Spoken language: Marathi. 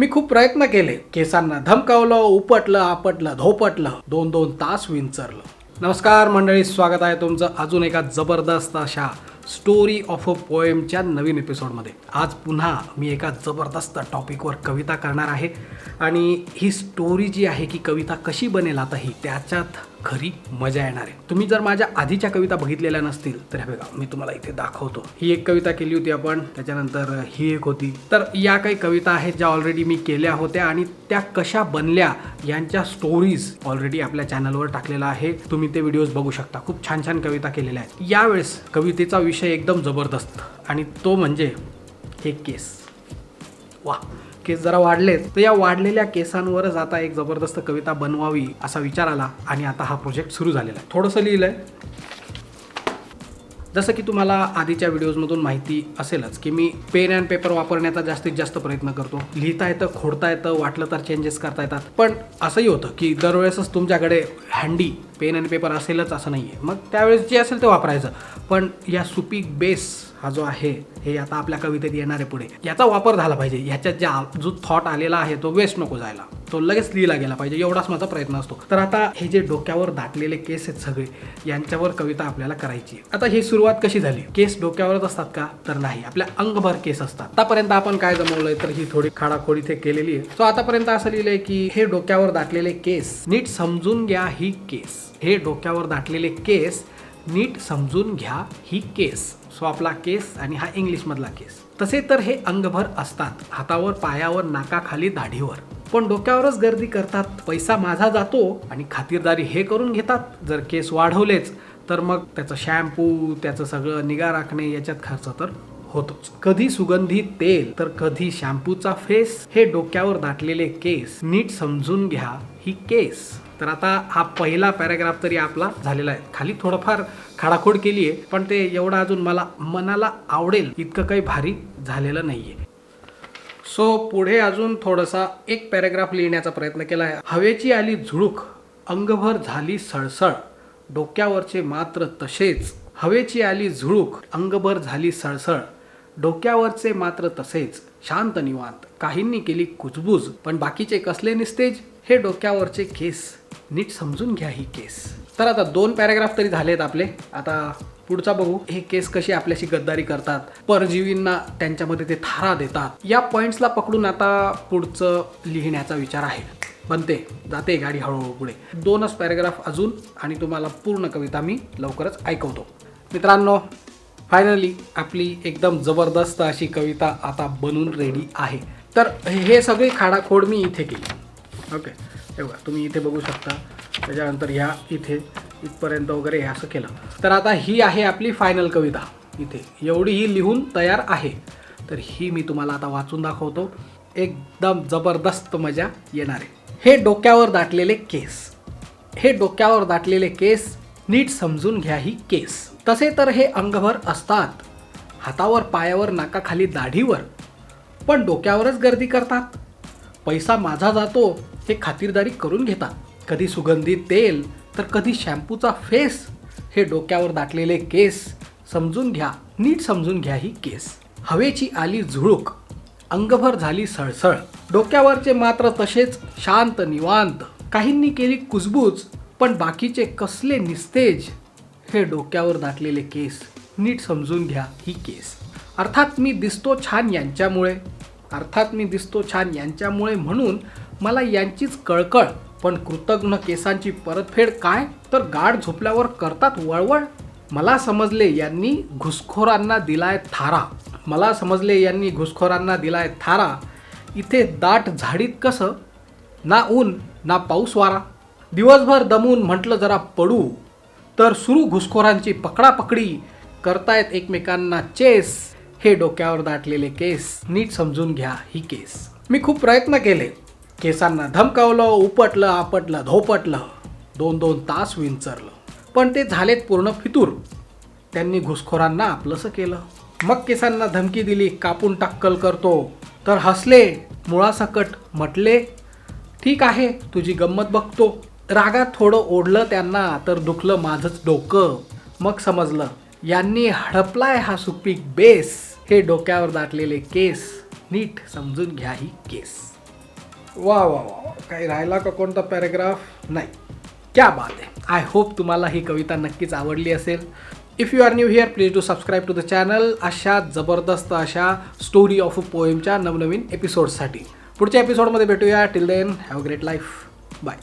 मी खूप प्रयत्न केले. केसांना धमकावलं उपटलं आपटलं धोपटलं. दोन दोन तास विंचरलं. नमस्कार मंडळी स्वागत आहे तुमचं अजून एका जबरदस्त अशा स्टोरी ऑफ अ पोएमच्या नवीन एपिसोडमध्ये आज पुन्हा मी एका जबरदस्त टॉपिकवर कविता करणार आहे. आणि ही स्टोरी जी आहे की कविता कशी बनेल आता ही त्याच्यात खरी मजा येणार आहे. तुम्ही जर माझ्या आधीच्या कविता बघितलेल्या नसतील तर हे बघा मी तुम्हाला इथे दाखवतो. ही एक कविता केली होती आपण त्याच्यानंतर ही एक होती. तर या काही कविता आहेत ज्या ऑलरेडी मी केल्या होत्या आणि त्या कशा बनल्या यांच्या स्टोरीज ऑलरेडी आपल्या चॅनलवर टाकलेला आहे. तुम्ही ते व्हिडिओज बघू शकता. खूप छान छान कविता केलेल्या आहेत. यावेळेस कवितेचा विषय एकदम जबरदस्त आणि तो म्हणजे हे केस. वा! केस जरा वाढलेत तर या वाढलेल्या केसांवरच आता एक जबरदस्त कविता बनवावी असा विचार आला आणि आता हा प्रोजेक्ट सुरू झालेला आहे. थोडंसं लिहिलंय. जसं की तुम्हाला आधीच्या व्हिडिओजमधून माहिती असेलच की मी पेन अँड पेपर वापरण्याचा जास्तीत जास्त प्रयत्न करतो. लिहिता येतं खोडता येतं वाटलं तर चेंजेस करता येतात. पण असंही होतं की दरवेळेसच तुमच्याकडे हँडी पेन अँड पेपर असेलच असं नाही आहे मग त्यावेळेस जे असेल ते वापरायचं. पण या सुपीक बेस हा जो आहे हे आता आपल्या कवितेत येणार आहे पुढे. याचा वापर झाला पाहिजे. ह्याच्यात ज्या जो थॉट आलेला आहे तो वेस्ट नको जायला. तो लगेच लिहिला गेला पाहिजे एवढाच माझा प्रयत्न असतो. तर आता हे जे डोक्यावर दाटलेले केस आहेत सगळे यांच्यावर कविता आपल्याला करायची आहे. आता ही सुरुवात कशी झाली? केस डोक्यावरच असतात का? तर नाही. आपल्या अंगभर केस असतात. आतापर्यंत आपण काय जमवलंय तर ही थोडी खाडाखोडी इथे केलेली आहे. सो आतापर्यंत असं लिहिलंय की हे डोक्यावर दाटलेले केस नीट समजून घ्या ही केस. हे डोक्यावर दाटलेले केस नीट समजून घ्या ही केस. सो आपला केस आणि हा इंग्लिशमधला केस. तसे तर हे अंगभर असतात. हातावर पायावर नाकाखाली दाढीवर. पण डोक्यावरच गर्दी करतात. पैसा माझा जातो आणि खातिरदारी हे करून घेतात. जर केस वाढवलेच तर मग त्याचं शॅम्पू त्याचं सगळं निगा राखणे याच्यात खर्च तर होतोच. कधी सुगंधी तेल तर कधी शॅम्पूचा फेस हे डोक्यावर दाटलेले केस. नीट समजून घ्या ही केस. तर आता हा पहिला पॅराग्राफ तरी आपला झालेला आहे. खाली थोडंफार खाडाखोड केली आहे पण ते एवढं अजून मला मनाला आवडेल. इतकं काही भारी झालेलं नाहीये. सो पुढे अजून थोडासा एक पॅरेग्राफ लिहिण्याचा प्रयत्न केला आहे. हवेची आली झुळूक अंगभर झाली सळसळ डोक्यावरचे मात्र तसेच. हवेची आली झुळूक अंगभर झाली सळसळ डोक्यावरचे मात्र तसेच. शांत निवांत. काहींनी केली कुजबूज पण बाकीचे कसले निस्तेज? हे डोक्यावरचे केस. नीट समजून घ्या ही केस. तर आता दोन पॅरेग्राफ तरी झालेत आपले. आता पुढचा बघू हे केस कशी आपल्याशी गद्दारी करतात. परजीवींना त्यांच्यामध्ये ते थारा देतात. या पॉईंट्सला पकडून आता पुढचं लिहिण्याचा विचार आहे. बनते जाते गाडी हळूहळू पुढे. दोनच पॅरेग्राफ अजून आणि तुम्हाला पूर्ण कविता मी लवकरच ऐकवतो. मित्रांनो फायनली आपली एकदम जबरदस्त अशी कविता आता बनून रेडी आहे. तर हे सगळी खाडाखोड मी इथे केली. ओके तेव्हा तुम्ही इथे बघू शकता. त्याच्यानंतर ह्या इथे. इथपर्यंत वगैरे हे असं केलं. तर आता ही आहे आपली फायनल कविता. इथे एवढी ही लिहून तयार आहे. तर ही मी तुम्हाला आता वाचून दाखवतो. एकदम जबरदस्त मजा येणार आहे. हे डोक्यावर दाटलेले केस. हे डोक्यावर दाटलेले केस नीट समजून घ्या ही केस. तसे तर हे अंगभर असतात. हातावर पायावर नाकाखाली दाढीवर. पण डोक्यावरच गर्दी करतात. पैसा माझा जातो हे खातिरदारी करून घेतात. कधी सुगंधी तेल तर कधी शॅम्पूचा फेस हे डोक्यावर दाटलेले केस समजून घ्या नीट समजून घ्या ही केस. हवेची आली झुळूक अंगभर झाली सळसळ. डोक्यावरचे मात्र तसेच शांत निवांत. काहींनी केली कुजबूज पण बाकीचे कसले निस्तेज हे डोक्यावर दाटलेले केस. नीट समजून घ्या ही केस. अर्थात मी दिसतो छान यांच्यामुळे. अर्थात मी दिसतो छान यांच्यामुळे म्हणून मला यांचीच कळकळ पण कृतज्ञ केसांची परतफेड काय? तर गाढ झोपल्यावर करतात वळवळ? मला समजले यांनी घुसखोरांना दिलाय थारा. मला समजले यांनी घुसखोरांना दिलाय थारा. इथे दाट झाडीत कसं? ना ऊन ना पाऊस वारा. दिवसभर दमून म्हटलं जरा पडू. तर सुरू घुसखोरांची पकडापकडी. करतायत एकमेकांना चेस. हे डोक्यावर दाटलेले केस. नीट समजून घ्या ही केस. मी खूप प्रयत्न केले. केसांना धमकावलं उपटलं आपटलं धोपटलं. दोन दोन तास विंचरलं. पण ते झालेत पूर्ण फितूर. त्यांनी घुसखोरांना आपलंसं केलं. मग केसांना धमकी दिली कापून टक्कल करतो. तर हसले मुळासकट म्हटले ठीक आहे तुझी गंमत बघतो. रागात थोडं ओढलं त्यांना तर दुखलं माझंच डोकं. मग समजलं यांनी हडपलाय हा सुपीक बेस. हे डोक्यावर दाटलेले केस. नीट समजून घ्या ही केस. वा वा वा. काही राहिला का कोणता पॅरेग्राफ नाही. क्या बात आहे आय होप तुम्हाला ही कविता नक्कीच आवडली असेल. If you are new here please do subscribe to the channel अशा जबरदस्त अशा स्टोरी ऑफ अ पोएमच्या नवनवीन एपिसोडसाठी पुढच्या एपिसोडमध्ये भेटूया. Till then have a great life bye